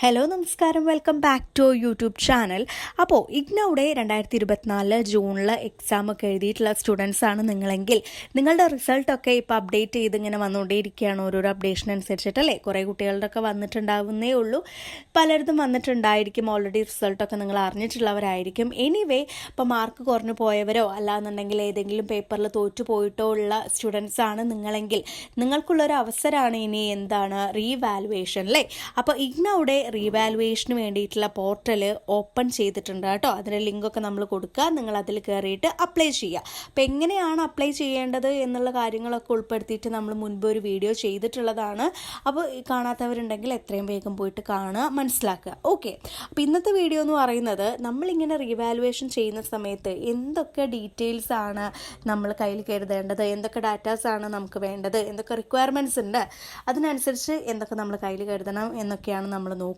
Hello നമസ്കാരം. Welcome back to YouTube channel അപ്പോൾ ഇഗ്നോയുടെ രണ്ടായിരത്തി ഇരുപത്തിനാല് ജൂണിൽ എക്സാം ഒക്കെ എഴുതിയിട്ടുള്ള സ്റ്റുഡൻസ് ആണ് നിങ്ങളെങ്കിൽ നിങ്ങളുടെ റിസൾട്ടൊക്കെ ഇപ്പോൾ അപ്ഡേറ്റ് ചെയ്ത് ഇങ്ങനെ വന്നുകൊണ്ടേയിരിക്കുകയാണ് ഓരോരോ അപ്ഡേഷൻ അനുസരിച്ചിട്ടല്ലേ കുറേ കുട്ടികളുടെ ഒക്കെ വന്നിട്ടുണ്ടാവുന്നേ ഉള്ളൂ. പലയിടത്തും വന്നിട്ടുണ്ടായിരിക്കും. ഓൾറെഡി റിസൾട്ടൊക്കെ നിങ്ങൾ അറിഞ്ഞിട്ടുള്ളവരായിരിക്കും. എനിവേ ഇപ്പോൾ മാർക്ക് കുറഞ്ഞു പോയവരോ അല്ലാന്നുണ്ടെങ്കിൽ ഏതെങ്കിലും പേപ്പറിൽ തോറ്റു പോയിട്ടോ ഉള്ള സ്റ്റുഡൻസ് ആണ് നിങ്ങളെങ്കിൽ നിങ്ങൾക്കുള്ളൊരു അവസരമാണ് ഇനി എന്താണ് റീവാലുവേഷൻ അല്ലേ? അപ്പോൾ ഇഗ്നോയുടെ റീവാലുവേഷന് വേണ്ടിയിട്ടുള്ള പോർട്ടൽ ഓപ്പൺ ചെയ്തിട്ടുണ്ട് കേട്ടോ. അതിന്റെ ലിങ്കൊക്കെ നമ്മൾ കൊടുക്കുക. നിങ്ങൾ അതിൽ കയറിയിട്ട് അപ്ലൈ ചെയ്യുക. അപ്പോൾ എങ്ങനെയാണ് അപ്ലൈ ചെയ്യേണ്ടത് എന്നുള്ള കാര്യങ്ങളൊക്കെ ഉൾപ്പെടുത്തിയിട്ട് നമ്മൾ മുൻപ് ഒരു വീഡിയോ ചെയ്തിട്ടുള്ളതാണ്. അപ്പോൾ കാണാത്തവരുണ്ടെങ്കിൽ എത്രയും വേഗം പോയിട്ട് കാണുക മനസ്സിലാക്കുക. ഓക്കെ അപ്പോൾ ഇന്നത്തെ വീഡിയോ എന്ന് പറയുന്നത് നമ്മളിങ്ങനെ റീവാലുവേഷൻ ചെയ്യുന്ന സമയത്ത് എന്തൊക്കെ ഡീറ്റെയിൽസ് ആണ് നമ്മൾ കയ്യിൽ കരുതേണ്ടത്? എന്തൊക്കെ ഡാറ്റാസ് ആണ് നമുക്ക് വേണ്ടത്? എന്തൊക്കെ റിക്വയർമെന്റ്സ് ഉണ്ട്? അതിനനുസരിച്ച് എന്തൊക്കെ നമ്മൾ കയ്യിൽ കരുതണം എന്നൊക്കെയാണ് നമ്മൾ നോക്കുന്നത്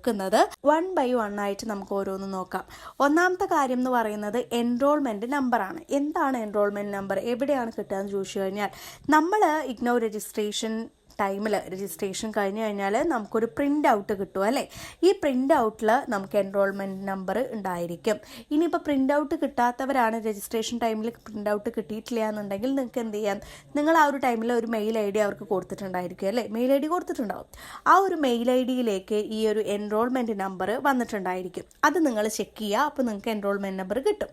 വൺ ബൈ വൺ ആയിട്ട് നമുക്ക് ഓരോന്ന് നോക്കാം. ഒന്നാമത്തെ കാര്യം എന്ന് പറയുന്നത് എൻറോൾമെന്റ് നമ്പറാണ് എന്താണ് എൻറോൾമെന്റ് നമ്പർ എവിടെയാണ് കിട്ടുക എന്ന് ചോദിച്ചു കഴിഞ്ഞാൽ നമ്മൾ ഇഗ്നോ രജിസ്ട്രേഷൻ ടൈമിൽ രജിസ്ട്രേഷൻ കഴിഞ്ഞ് കഴിഞ്ഞാൽ നമുക്കൊരു പ്രിന്റ് ഔട്ട് കിട്ടും അല്ലേ? ഈ പ്രിന്റ് ഔട്ടിൽ നമുക്ക് എൻറോൾമെന്റ് നമ്പർ ഉണ്ടായിരിക്കും. ഇനിയിപ്പോൾ പ്രിന്റ് ഔട്ട് കിട്ടാത്തവരാണ് രജിസ്ട്രേഷൻ ടൈമിൽ പ്രിന്റ് ഔട്ട് കിട്ടിയിട്ടില്ല എന്നുണ്ടെങ്കിൽ നിങ്ങൾക്ക് എന്ത് ചെയ്യാം? നിങ്ങൾ ആ ഒരു ടൈമിൽ ഒരു മെയിൽ ഐ ഡി അവർക്ക് കൊടുത്തിട്ടുണ്ടായിരിക്കും അല്ലേ? മെയിൽ ഐ ഡി കൊടുത്തിട്ടുണ്ടാവും. ആ ഒരു മെയിൽ ഐ ഡിയിലേക്ക് ഈ ഒരു എൻറോൾമെന്റ് നമ്പർ വന്നിട്ടുണ്ടായിരിക്കും. അത് നിങ്ങൾ ചെക്ക് ചെയ്യുക അപ്പോൾ നിങ്ങൾക്ക് എൻറോൾമെന്റ് നമ്പർ കിട്ടും.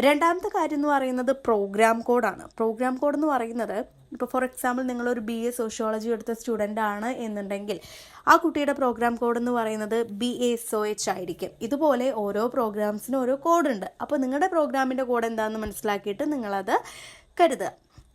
രണ്ടാമത്തെ കാര്യം എന്ന് പറയുന്നത് പ്രോഗ്രാം കോഡാണ് പ്രോഗ്രാം കോഡ് എന്ന് പറയുന്നത് ഇപ്പോൾ ഫോർ എക്സാമ്പിൾ നിങ്ങളൊരു ബി എ സോഷ്യോളജി എടുത്ത സ്റ്റുഡന്റ് ആണ് എന്നുണ്ടെങ്കിൽ ആ കുട്ടിയുടെ പ്രോഗ്രാം കോഡ് എന്ന് പറയുന്നത് ബി എ സോ എച്ച് ആയിരിക്കും. ഇതുപോലെ ഓരോ പ്രോഗ്രാംസിനും ഓരോ കോഡുണ്ട് അപ്പോൾ നിങ്ങളുടെ പ്രോഗ്രാമിന്റെ കോഡ് എന്താണെന്ന് മനസ്സിലാക്കിയിട്ട് നിങ്ങളത് കരുതുക.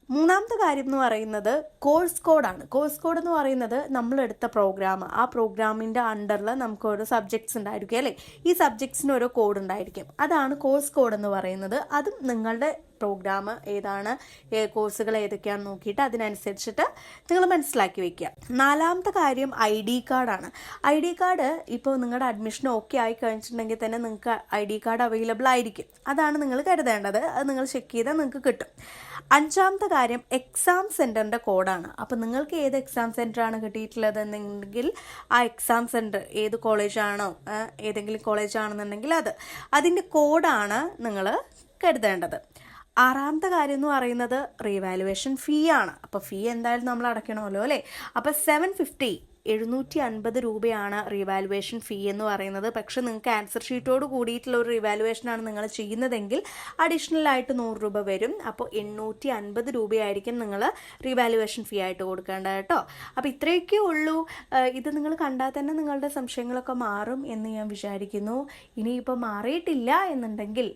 മൂന്നാമത്തെ കാര്യം എന്ന് പറയുന്നത് കോഴ്സ് കോഡാണ് കോഴ്സ് കോഡ് എന്ന് പറയുന്നത് നമ്മളെടുത്ത പ്രോഗ്രാം ആ പ്രോഗ്രാമിന്റെ അണ്ടറിൽ നമുക്ക് ഓരോ സബ്ജക്ട്സ് ഉണ്ടായിരിക്കും അല്ലേ? ഈ സബ്ജക്ട്സിന് ഓരോ കോഡ് ഉണ്ടായിരിക്കും. അതാണ് കോഴ്സ് കോഡ് എന്ന് പറയുന്നത്. അതും നിങ്ങളുടെ പ്രോഗ്രാം ഏതാണ് കോഴ്സുകൾ ഏതൊക്കെയാണെന്ന് നോക്കിയിട്ട് അതിനനുസരിച്ചിട്ട് നിങ്ങൾ മനസ്സിലാക്കി വെക്കുക. നാലാമത്തെ കാര്യം ഐ ഡി കാർഡാണ് ഐ ഡി കാർഡ് ഇപ്പോൾ നിങ്ങളുടെ അഡ്മിഷൻ ഓക്കെ ആയി കഴിഞ്ഞിട്ടുണ്ടെങ്കിൽ തന്നെ നിങ്ങൾക്ക് ഐ ഡി കാർഡ് അവൈലബിൾ ആയിരിക്കും. അതാണ് നിങ്ങൾ കരുതേണ്ടത്. അത് നിങ്ങൾ ചെക്ക് ചെയ്താൽ നിങ്ങൾക്ക് കിട്ടും. അഞ്ചാമത്തെ കാര്യം എക്സാം സെന്ററിന്റെ കോഡാണ്. അപ്പോൾ നിങ്ങൾക്ക് ഏത് എക്സാം സെന്ററാണ് കിട്ടിയിട്ടുള്ളതെന്നുണ്ടെങ്കിൽ ആ എക്സാം സെന്റർ ഏത് കോളേജാണോ ഏതെങ്കിലും കോളേജാണെന്നുണ്ടെങ്കിൽ അത്. അതിന്റെ കോഡാണ് നിങ്ങൾ കരുതേണ്ടത്. ആറാമത്തെ കാര്യം എന്ന് പറയുന്നത് റീവാലുവേഷൻ ഫീ ആണ്. അപ്പോൾ ഫീ എന്തായാലും നമ്മൾ അടയ്ക്കണമല്ലോ അല്ലേ? അപ്പോൾ സെവൻ ഫിഫ്റ്റി എഴുന്നൂറ്റി അൻപത് രൂപയാണ് റീവാലുവേഷൻ ഫീ എന്ന് പറയുന്നത്. പക്ഷേ നിങ്ങൾക്ക് ആൻസർ ഷീറ്റോട് കൂടിയിട്ടുള്ള ഒരു റീവാലുവേഷനാണ് നിങ്ങൾ ചെയ്യുന്നതെങ്കിൽ അഡീഷണൽ ആയിട്ട് നൂറ് രൂപ വരും. അപ്പോൾ എണ്ണൂറ്റി അൻപത് രൂപയായിരിക്കും നിങ്ങൾ റീവാലുവേഷൻ ഫീ ആയിട്ട് കൊടുക്കേണ്ടത് കേട്ടോ. അപ്പോൾ ഇത്രയൊക്കെ ഉള്ളൂ. ഇത് നിങ്ങൾ കണ്ടാൽ തന്നെ നിങ്ങളുടെ സംശയങ്ങളൊക്കെ മാറും എന്ന് ഞാൻ വിചാരിക്കുന്നു. ഇനിയിപ്പോൾ മാറിയിട്ടില്ല എന്നുണ്ടെങ്കിൽ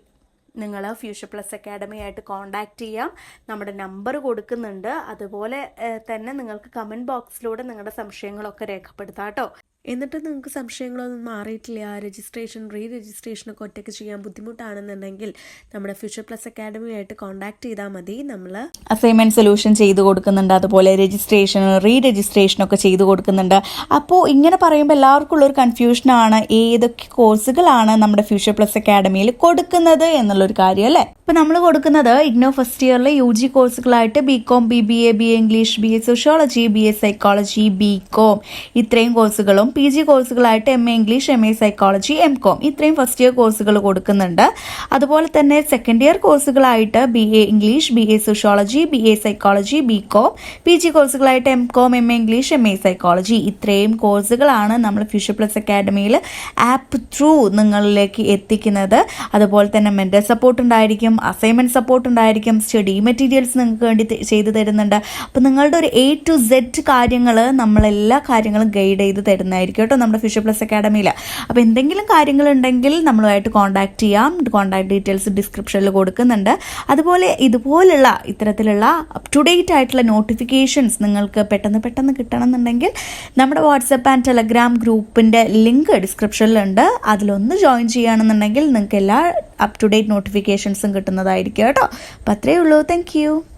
നിങ്ങൾ ഫ്യൂച്ചർ പ്ലസ് അക്കാഡമി ആയിട്ട് കോൺടാക്റ്റ് ചെയ്യാം. നമ്മുടെ നമ്പർ കൊടുക്കുന്നുണ്ട്. അതുപോലെ തന്നെ നിങ്ങൾക്ക് കമന്റ് ബോക്സിലൂടെ നിങ്ങളുടെ സംശയങ്ങളൊക്കെ രേഖപ്പെടുത്താം കേട്ടോ എന്നിട്ട് നിങ്ങൾക്ക് സംശയങ്ങളൊന്നും മാറിയിട്ടില്ല. രജിസ്ട്രേഷൻ റീ രജിസ്ട്രേഷനൊക്കെ ഒറ്റയ്ക്ക് ചെയ്യാൻ ബുദ്ധിമുട്ടാണെന്നുണ്ടെങ്കിൽ നമ്മുടെ ഫ്യൂച്ചർ പ്ലസ് അക്കാഡമിയായിട്ട് കോൺടാക്ട് ചെയ്താൽ മതി. നമ്മൾ അസൈൻമെന്റ് സൊല്യൂഷൻ ചെയ്തു കൊടുക്കുന്നുണ്ട്. അതുപോലെ രജിസ്ട്രേഷൻ റീ രജിസ്ട്രേഷനൊക്കെ ചെയ്തു കൊടുക്കുന്നുണ്ട്. അപ്പോൾ ഇങ്ങനെ പറയുമ്പോൾ എല്ലാവർക്കും ഉള്ളൊരു കൺഫ്യൂഷനാണ് ഏതൊക്കെ കോഴ്സുകളാണ് നമ്മുടെ ഫ്യൂച്ചർ പ്ലസ് അക്കാഡമിയിൽ കൊടുക്കുന്നത് എന്നുള്ളൊരു കാര്യം അല്ലേ? ഇപ്പം നമ്മൾ കൊടുക്കുന്നത് ഇഗ്നോ ഫസ്റ്റ് ഇയറിലെ U G കോഴ്സുകളായിട്ട് B Com B B A B A English B A sociology B A psychology B Com ഇത്രയും കോഴ്സുകളും P G കോഴ്സുകളായിട്ട് M A English M A psychology M Com ഇത്രയും ഫസ്റ്റ് ഇയർ കോഴ്സുകൾ കൊടുക്കുന്നുണ്ട്. അതുപോലെ തന്നെ second year കോഴ്സുകളായിട്ട് B A English B A sociology B A psychology B Com P G കോഴ്സുകളായിട്ട് M Com M A English M A psychology. ഇത്രയും കോഴ്സുകളാണ് നമ്മൾ future plus അക്കാഡമിയിൽ app through നിങ്ങളിലേക്ക് എത്തിക്കുന്നത്. അതുപോലെ തന്നെ മെന്റൽ സപ്പോർട്ട് ഉണ്ടായിരിക്കും. അസൈൻമെന്റ് സപ്പോർട്ട് ഉണ്ടായിരിക്കും. സ്റ്റഡി മെറ്റീരിയൽസ് നിങ്ങൾക്ക് വേണ്ടി ചെയ്തു തരുന്നുണ്ട്. അപ്പോൾ നിങ്ങളുടെ ഒരു എ ടു സെഡ് കാര്യങ്ങൾ നമ്മളെല്ലാ കാര്യങ്ങളും ഗൈഡ് ചെയ്ത് തരുന്നതായിരിക്കും കേട്ടോ നമ്മുടെ ഫ്യൂച്ചർ പ്ലസ് അക്കാഡമിയിൽ അപ്പോൾ എന്തെങ്കിലും കാര്യങ്ങൾ ഉണ്ടെങ്കിൽ നമ്മളുമായിട്ട് കോൺടാക്ട് ചെയ്യാം. കോൺടാക്ട് ഡീറ്റെയിൽസ് ഡിസ്ക്രിപ്ഷനിൽ കൊടുക്കുന്നുണ്ട്. അതുപോലെ ഇതുപോലുള്ള ഇത്തരത്തിലുള്ള അപ് ടു ഡേറ്റ് ആയിട്ടുള്ള നോട്ടിഫിക്കേഷൻസ് നിങ്ങൾക്ക് പെട്ടെന്ന് പെട്ടെന്ന് കിട്ടണമെന്നുണ്ടെങ്കിൽ നമ്മുടെ വാട്സപ്പ് ആൻഡ് ടെലഗ്രാം ഗ്രൂപ്പിന്റെ ലിങ്ക് ഡിസ്ക്രിപ്ഷനിലുണ്ട് അതിലൊന്ന് ജോയിൻ ചെയ്യുകയാണെന്നുണ്ടെങ്കിൽ നിങ്ങൾക്ക് എല്ലാ അപ് ടു ഡേറ്റ് നോട്ടിഫിക്കേഷൻസും കിട്ടുന്നതായിരിക്കും കേട്ടോ. അപ്പോൾ അത്രയേ ഉള്ളൂ. താങ്ക്